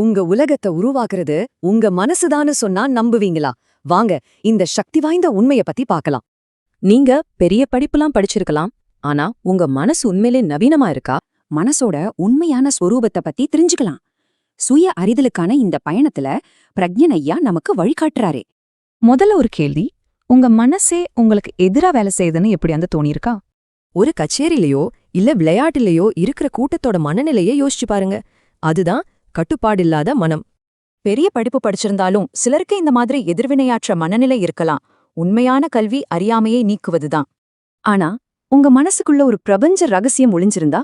உங்க உலகத்தை உருவாக்குறது உங்க மனசுதான்னு சொன்னா நம்புவீங்களா? வாங்க இந்த சக்தி வாய்ந்த உண்மைய பத்தி பார்க்கலாம். நீங்க பெரிய படிப்புலாம் படிச்சிருக்கலாம் ஆனா உங்க மனசு உண்மையிலே நவீனமா இருக்கா? மனசோட உண்மையான ஸ்வரூபத்தை பத்தி தெரிஞ்சுக்கலாம். சுய அறிதலுக்கான இந்த பயணத்துல பிரஜன் ஐயா நமக்கு வழிகாட்டுறாரே. முதல்ல ஒரு கேள்வி உங்க மனசே உங்களுக்கு எதிரா வேலை செய்யுதுன்னு எப்படி அந்த தோணியிருக்கா? ஒரு கச்சேரியிலயோ இல்ல விளையாட்டுலயோ இருக்கிற கூட்டத்தோட மனநிலையை யோசிச்சு பாருங்க. அதுதான் கட்டுப்பாடில்லாத மனம். பெரிய படிப்பு படிச்சிருந்தாலும் சிலருக்கு இந்த மாதிரி எதிர்வினையாற்ற மனநிலை இருக்கலாம். உண்மையான கல்வி அறியாமையை நீக்குவதுதான். ஆனா உங்க மனசுக்குள்ள ஒரு பிரபஞ்ச ரகசியம் ஒளிஞ்சிருந்தா?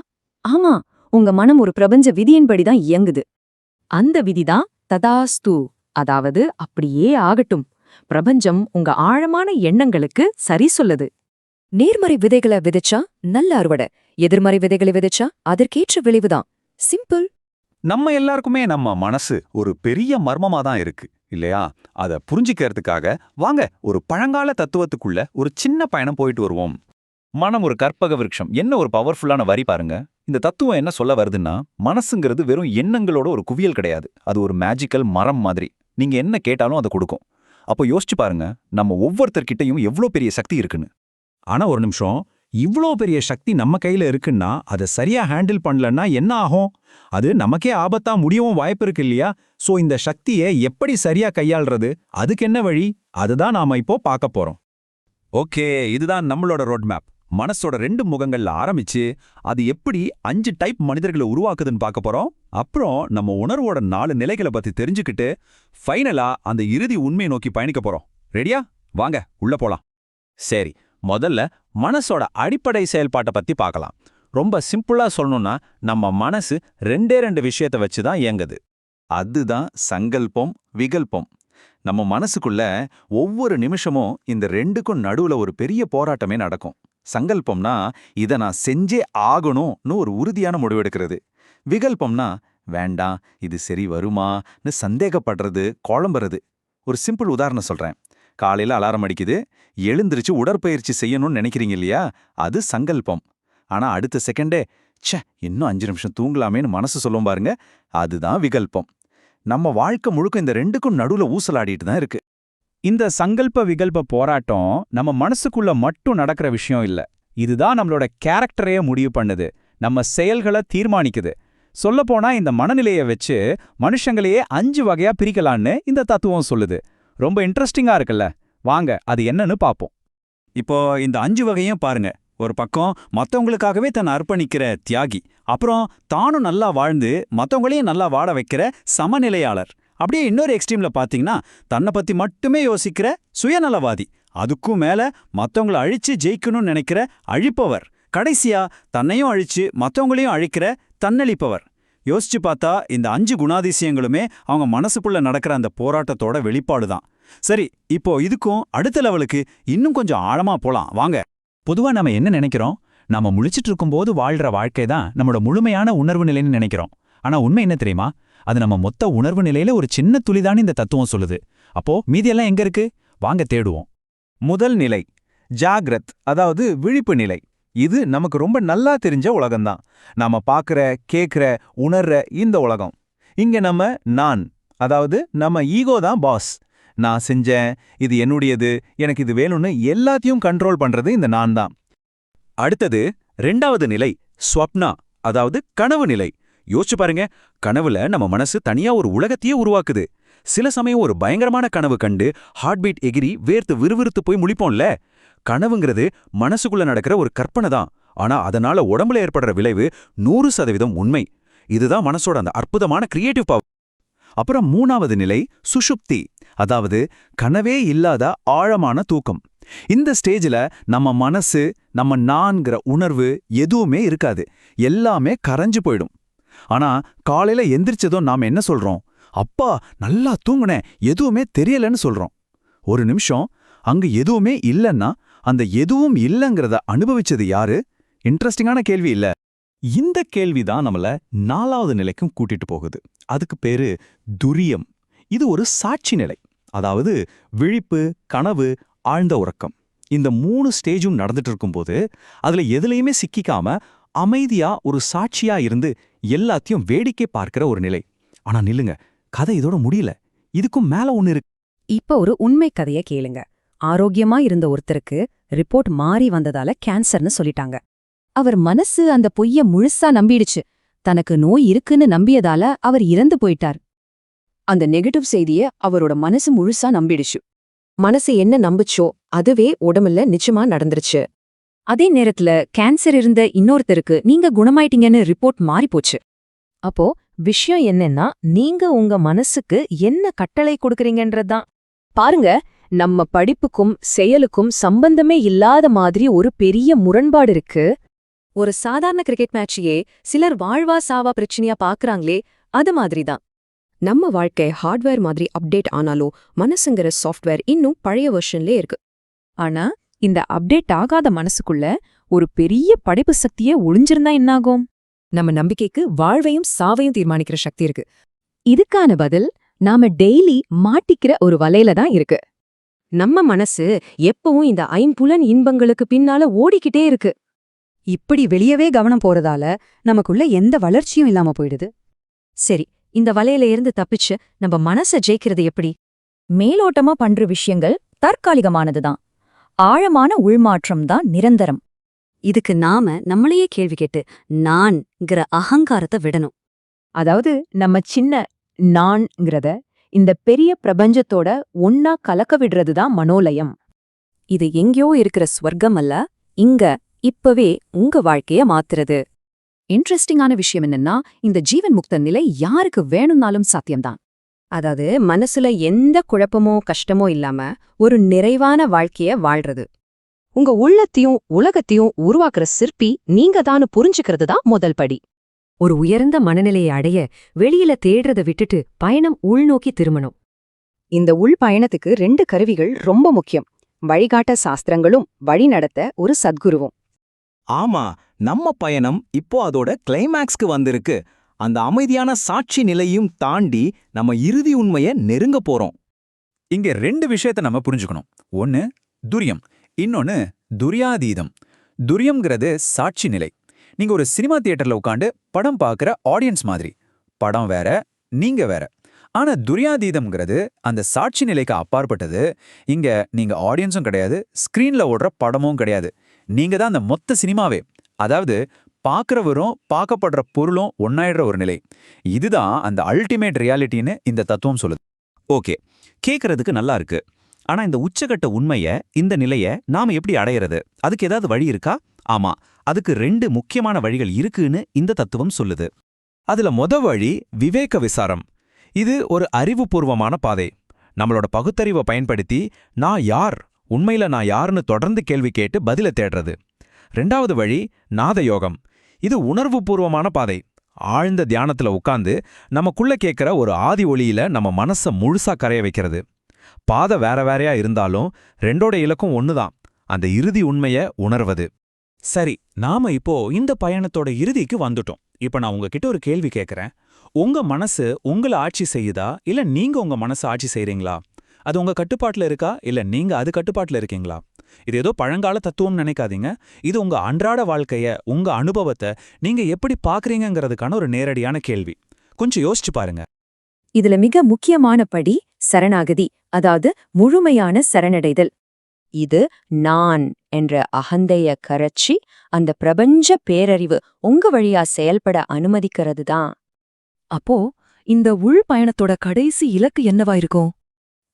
ஆமா உங்க மனம் ஒரு பிரபஞ்ச விதியின்படிதான் இயங்குது. அந்த விதிதான் ததாஸ்து. அதாவது அப்படியே ஆகட்டும். பிரபஞ்சம் உங்க ஆழமான எண்ணங்களுக்கு சரி சொல்லுது. நேர்மறை விதைகளை விதைச்சா நல்ல அறுவடை. எதிர்மறை விதைகளை விதைச்சா அதற்கேற்ற விளைவுதான். சிம்பிள் நம்ம எல்லாருக்குமே நம்ம மனசு ஒரு பெரிய மர்மமா தான் இருக்கு இல்லையா? அத புரிஞ்சிக்கிறதுக்காக வாங்க ஒரு பழங்கால தத்துவத்துக்குள்ள ஒரு சின்ன பயணம் போயிட்டு வருவோம். மனம் ஒரு கற்பக விருட்சம். என்ன ஒரு பவர்ஃபுல்லான வரி பாருங்க. இந்த தத்துவம் என்ன சொல்ல வருதுன்னா மனசுங்கிறது வெறும் எண்ணங்களோட ஒரு குவியல் கிடையாது. அது ஒரு மேஜிக்கல் மரம் மாதிரி. நீங்க என்ன கேட்டாலும் அதை கொடுக்கும். அப்போ யோசிச்சு பாருங்க நம்ம ஒவ்வொருத்தர்கிட்டயும் எவ்வளோ பெரிய சக்தி இருக்குன்னு. ஆனா ஒரு நிமிஷம் இவ்ளோ பெரிய சக்தி நம்ம கையில இருக்குன்னா அதை சரியா ஹேண்டில் பண்ணலன்னா என்ன ஆகும்? அது நமக்கே ஆபத்தா முடியவும் வாய்ப்பு இருக்கு இல்லையா? சோ இந்த சக்தியை எப்படி சரியா கையாள்றது? அதுக்கு என்ன வழி? அதுதான் நாம இப்போ பார்க்க போறோம். ஓகே இதுதான் நம்மளோட ரோட் மேப் மனசோட ரெண்டு முகங்கள்ல ஆரம்பிச்சு அது எப்படி அஞ்சு டைப் மனிதர்களை உருவாக்குதுன்னு பார்க்க போறோம். அப்புறம் நம்ம உணர்வோட நாலு நிலைகளை பத்தி தெரிஞ்சுக்கிட்டு ஃபைனலா அந்த இறுதி உண்மையை நோக்கி பயணிக்க போறோம். ரெடியா வாங்க உள்ள போலாம். சரி முதல்ல மனசோட அடிப்படை செயல்பாட்டை பத்தி பார்க்கலாம். ரொம்ப சிம்பிளா சொல்லணும்னா நம்ம மனசு ரெண்டே ரெண்டு விஷயத்தை வச்சு தான் இயங்குது. அதுதான் சங்கல்பம் விகல்பம். நம்ம மனசுக்குள்ள ஒவ்வொரு நிமிஷமும் இந்த ரெண்டுக்கும் நடுவுல ஒரு பெரிய போராட்டமே நடக்கும். சங்கல்பம்னா இதை நான் செஞ்சே ஆகணும்னு ஒரு உறுதியான முடிவெடுக்கிறது விகல்பம்னா வேண்டாம் இது சரி வருமான்னு சந்தேகப்படுறது குழம்புறது. ஒரு சிம்பிள் உதாரணம் சொல்றேன். காலையில் அலாரம் அடிக்குது. எழுந்திருச்சு உடற்பயிற்சி செய்யணும்னு நினைக்கிறீங்க இல்லையா? அது சங்கல்பம். ஆனா அடுத்த செகண்டே ச்சே இன்னும் அஞ்சு நிமிஷம் தூங்கலாமேன்னு மனசு சொல்லும் பாருங்க. அதுதான் விகல்பம். நம்ம வாழ்க்கை முழுக்க இந்த ரெண்டுக்கும் நடுவுல ஊசலாடிட்டு தான் இருக்கு. இந்த சங்கல்ப விகல்ப போராட்டம் நம்ம மனசுக்குள்ள மட்டும் நடக்கிற விஷயம் இல்ல. இதுதான் நம்மளோட கேரக்டரையே முடிவு பண்ணுது. நம்ம செயல்களை தீர்மானிக்குது. சொல்லப்போனா இந்த மனநிலையை வச்சு மனுஷங்களையே அஞ்சு வகையா பிரிக்கலான்னு இந்த தத்துவம் சொல்லுது. ரொம்ப இன்ட்ரெஸ்டிங்கா இருக்குல்ல. வாங்க அது என்னன்னு பாப்போம். இப்போ இந்த அஞ்சு வகையும் பாருங்க. ஒரு பக்கம் மத்தவங்களுக்காகவே தன்னை அர்ப்பணிக்கிற தியாகி அப்புறம் தானும் நல்லா வாழ்ந்து மத்தவங்களையும் நல்லா வாழ வைக்கிற சமநிலையாளர். அப்படியே இன்னொரு எக்ஸ்ட்ரீம்ல பாத்தீங்கன்னா தன்னை பத்தி மட்டுமே யோசிக்கிற சுயநலவாதி அதுக்கும் மேல மத்தவங்கள அழிச்சு ஜெயிக்கணும்னு நினைக்கிற அழிப்பவர். கடைசியா தன்னையும் அழிச்சு மத்தவங்களையும் அழிக்கிற தன்னளிப்பவர். யோசிச்சு பார்த்தா இந்த அஞ்சு குணாதிசயங்களுமே அவங்க மனசுக்குள்ள நடக்கிற அந்த போராட்டத்தோட வெளிப்பாடு தான் சரி இப்போ இதுக்கும் அடுத்த லெவலுக்கு இன்னும் கொஞ்சம் ஆழமா போலாம். வாங்க. பொதுவா நம்ம என்ன நினைக்கிறோம்? நாம முழிச்சிட்டு இருக்கும்போது வாழ்ற வாழ்க்கை தான் நம்மளோட முழுமையான உணர்வு நிலைன்னு நினைக்கிறோம். ஆனா உண்மை என்ன தெரியுமா? அது நம்ம மொத்த உணர்வு நிலையில ஒரு சின்ன துளிதான் இந்த தத்துவம் சொல்லுது. அப்போ மீதியெல்லாம் எங்க இருக்கு? வாங்க தேடுவோம். முதல் நிலை ஜாகிரத் அதாவது விழிப்பு நிலை. இது நமக்கு ரொம்ப நல்லா தெரிஞ்ச உலகம்தான். நாம பார்க்குற கேட்குற உணர்ற இந்த உலகம். இங்க நம்ம நான் அதாவது நம்ம ஈகோ தான் பாஸ். நான் செஞ்சேன் இது என்னுடையது எனக்கு இது வேணும்னு எல்லாத்தையும் கண்ட்ரோல் பண்றது இந்த நான் தான். அடுத்தது ரெண்டாவது நிலை ஸ்வப்னா அதாவது கனவு நிலை. யோசிச்சு பாருங்க கனவுல நம்ம மனசு தனியா ஒரு உலகத்தையே உருவாக்குது. சில சமயம் ஒரு பயங்கரமான கனவு கண்டு ஹார்ட் பீட் எகிரி வேர்த்து விறுவிறுத்து போய் முழிப்போம்ல? கனவுங்கிறது மனசுக்குள்ள நடக்கிற ஒரு கற்பனை தான். ஆனா அதனால உடம்புல ஏற்படுற விளைவு நூறு சதவீதம் உண்மை. இதுதான் மனசோட அந்த அற்புதமான கிரியேட்டிவ் பவர் அப்புறம் மூணாவது நிலை சுஷுப்தி அதாவது கனவே இல்லாத ஆழமான தூக்கம். இந்த ஸ்டேஜில் நம்ம மனசு நம்ம நான்கிற உணர்வு எதுவுமே இருக்காது. எல்லாமே கரைஞ்சு போயிடும். ஆனா காலையில எந்திரிச்சதும் நாம என்ன சொல்றோம்? அப்பா நல்லா தூங்குனேன். எதுவுமே தெரியலன்னு சொல்றோம். ஒரு நிமிஷம் அங்க எதுவுமே இல்லைன்னா அந்த எதுவும் இல்லைங்கிறத அனுபவிச்சது யாரு? இன்ட்ரெஸ்டிங்கான கேள்வி இல்ல. இந்த கேள்வி தான் நம்மள நாலாவது நிலைக்கும் கூட்டிட்டு போகுது. அதுக்கு பேரு துரியம். இது ஒரு சாட்சி நிலை. அதாவது விழிப்பு கனவு ஆழ்ந்த உறக்கம். இந்த மூணு ஸ்டேஜும் நடந்துட்டு இருக்கும்போது அதுல எதுலையுமே சிக்கிக்காம அமைதியா ஒரு சாட்சியா இருந்து எல்லாத்தையும் வேடிக்கை பார்க்கிற ஒரு நிலை. ஆனா நில்லுங்க கதை இதோட முடியல. இதுக்கும் மேல ஒன்னு இருக்கு. இப்ப ஒரு உண்மை கதைய கேளுங்க. ஆரோக்கியமா இருந்த ஒருத்தருக்கு ரிப்போர்ட் மாறி வந்ததால கேன்சர்னு சொல்லிட்டாங்க. அவர் மனசு அந்த பொய்ய முழுசா நம்பிடுச்சு. தனக்கு நோய் இருக்குன்னு நம்பியதால அவர் இறந்து போயிட்டார். அந்த நெகட்டிவ் செய்திய அவரோட மனசு முழுசா நம்பிடுச்சு. மனசு என்ன நம்புச்சோ அதுவே உடம்புல நிச்சயமா நடந்துருச்சு. அதே நேரத்துல கேன்சர் இருந்த இன்னொருத்தருக்கு நீங்க குணமாயிட்டீங்கன்னு ரிப்போர்ட் மாறி போச்சு. அப்போ விஷயம் என்னன்னா நீங்க உங்க மனசுக்கு என்ன கட்டளை கொடுக்கறீங்கன்றதுதான். பாருங்க நம்ம படிப்புக்கும் செயலுக்கும் சம்பந்தமே இல்லாத மாதிரி ஒரு பெரிய முரண்பாடு இருக்கு. ஒரு சாதாரண கிரிக்கெட் மேட்சையே சிலர் வாழ்வா சாவா பிரச்சனையா பாக்குறாங்களே அது மாதிரிதான். நம்ம வாழ்க்கை ஹார்ட்வேர் மாதிரி அப்டேட் ஆனாலும் மனசுங்கிற சாஃப்ட்வேர் இன்னும் பழைய வெர்ஷன்லே இருக்கு. ஆனா இந்த அப்டேட் ஆகாத மனசுக்குள்ள ஒரு பெரிய படைப்பு சக்தியே ஒளிஞ்சிருந்தா என்னாகும்? நம்ம நம்பிக்கைக்கு வாழ்வையும் சாவையும் தீர்மானிக்கிற சக்தி இருக்கு. இதுக்கான பதில் நாம டெய்லி மாட்டிக்கிற ஒரு வலையில தான் இருக்கு. நம்ம மனசு எப்பவும் இந்த ஐம்புலன் இன்பங்களுக்கு பின்னால ஓடிக்கிட்டே இருக்கு. இப்படி வெளியவே கவனம் போறதால நமக்குள்ள எந்த வளர்ச்சியும் இல்லாம போயிடுது. சரி இந்த வலையில இருந்து தப்பிச்சு நம்ம மனச ஜெயிக்கிறது எப்படி? மேலோட்டமா பண்ற விஷயங்கள் தற்காலிகமானதுதான். ஆழமான உள்மாற்றம் தான் நிரந்தரம். இதுக்கு நாம நம்மளையே கேள்வி கேட்டு நான்ங்கிற அகங்காரத்தை விடணும். அதாவது நம்ம சின்ன நான்ங்கிறத இந்த பெரிய பிரபஞ்சத்தோட ஒன்னா கலக்க விடுறதுதான் மனோலயம். இது எங்கேயோ இருக்கிற ஸ்வர்க்கம் அல்ல இங்க இப்பவே உங்க வாழ்க்கைய மாத்துறது. இன்ட்ரெஸ்டிங்கான விஷயம் என்னன்னா இந்த ஜீவன் முக்த நிலை யாருக்கு வேணும்னாலும் சாத்தியம்தான். அதாவது மனசுல எந்த குழப்பமோ கஷ்டமோ இல்லாம ஒரு நிறைவான வாழ்க்கைய வாழ்றது. உங்க உள்ளத்தையும் உலகத்தையும் உருவாக்குற சிற்பி நீங்க தானு புரிஞ்சுக்கிறது தான் முதல் படி. ஒரு உயர்ந்த மனநிலையை அடைய வெளியில தேடுறத விட்டுட்டு பயணம் உள்நோக்கி திரும்பணும். இந்த உள் பயணத்துக்கு ரெண்டு கருவிகள் ரொம்ப முக்கியம். வழிகாட்ட சாஸ்திரங்களும் வழிநடத்த ஒரு சத்குருவும். ஆமா நம்ம பயணம் இப்போ அதோட கிளைமேக்ஸ்க்கு வந்திருக்கு. அந்த அமைதியான சாட்சி நிலையும் தாண்டி நம்ம இறுதி உண்மைய நெருங்க போறோம். இங்க ரெண்டு விஷயத்த நம்ம புரிஞ்சுக்கணும். ஒன்னு துரியம். இன்னொன்னு துரியாதீதம். துரியம்ங்கிறது சாட்சி நிலை. நீங்க ஒரு சினிமா தியேட்டர்ல உட்காந்து படம் பார்க்குற ஆடியன்ஸ் மாதிரி. படம் வேற நீங்க வேற. ஆனா துரியாதீதம்ங்கிறது அந்த சாட்சி நிலைக்கு அப்பாற்பட்டது. இங்க நீங்க ஆடியன்ஸும் கிடையாது ஸ்கிரீன்ல ஓடுற படமும் கிடையாது. நீங்க தான் அந்த மொத்த சினிமாவே. அதாவது பார்க்குறவரும் பார்க்கப்படுற பொருளும் ஒன்னாயிடுற ஒரு நிலை. இதுதான் அந்த அல்டிமேட் ரியாலிட்டின்னு இந்த தத்துவம் சொல்லுது. ஓகே கேட்கறதுக்கு நல்லா இருக்கு. ஆனா இந்த உச்சகட்ட உண்மைய இந்த நிலைய நாம எப்படி அடையறது? அதுக்கு ஏதாவது வழி இருக்கா? ஆமா அதுக்கு ரெண்டு முக்கியமான வழிகள் இருக்குன்னு இந்த தத்துவம் சொல்லுது. அதுல மொத வழி விவேக விசாரம். இது ஒரு அறிவுபூர்வமான பாதை. நம்மளோட பகுத்தறிவை பயன்படுத்தி நான் யார் உண்மையில நான் யாருன்னு தொடர்ந்து கேள்வி கேட்டு பதில தேடுறது. ரெண்டாவது வழி நாதயோகம். இது உணர்வுபூர்வமான பாதை. ஆழ்ந்த தியானத்துல உட்கார்ந்து நமக்குள்ள கேட்கிற ஒரு ஆதி ஒளியில நம்ம மனச முழுசா கரைய வைக்கிறது. பாதை வேற வேறையா இருந்தாலும் ரெண்டோட இலக்கும் ஒண்ணுதான். அந்த இறுதி உண்மைய உணர்வது. சரி நாம இப்போ இந்த பயணத்தோட இறுதிக்கு வந்துட்டோம். இப்ப நான் உங்ககிட்ட ஒரு கேள்வி கேட்கறேன் உங்க மனசு உங்கள ஆட்சி செய்யுதா? இல்ல நீங்க உங்க மனசு ஆட்சி செய்றீங்களா? அது உங்க கட்டுப்பாட்டுல இருக்கா? இல்ல நீங்க அது கட்டுப்பாட்டுல இருக்கீங்களா? இது ஏதோ பழங்கால தத்துவம் நினைக்காதீங்க. இது உங்க அன்றாட வாழ்க்கைய உங்க அனுபவத்தை நீங்க எப்படி பாக்குறீங்கிறதுக்கான ஒரு நேரடியான கேள்வி. கொஞ்சம் யோசிச்சு பாருங்க. இதுல மிக முக்கியமான படி சரணாகதி அதாவது முழுமையான சரணடைதல். இது நான் என்ற அகந்தைய கரைச்சி அந்த பிரபஞ்ச பேரறிவு உங்க வழியா செயல்பட அனுமதிக்கிறது தான் அப்போ இந்த உள் பயணத்தோட கடைசி இலக்கு என்னவா இருக்கும்?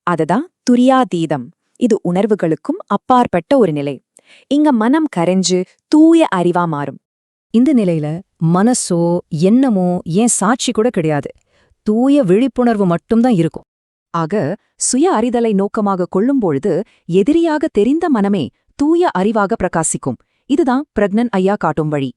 அதுதான் துரியாதீதம். இது உணர்வுகளுக்கும் அப்பாற்பட்ட ஒரு நிலை. இங்க மனம் கரைஞ்சு தூய அறிவா மாறும். இந்த நிலையில மனசோ எண்ணமோ ஏன் சாட்சி கூட கிடையாது. தூய விழிப்புணர்வு மட்டும்தான் இருக்கும். ஆக சுய அறிதலை நோக்கமாக கொள்ளும்பொழுது எதிரியாக தெரிந்த மனமே தூய அறிவாக பிரகாசிக்கும். இதுதான் பிரக்னன் ஐயா காட்டும் வழி.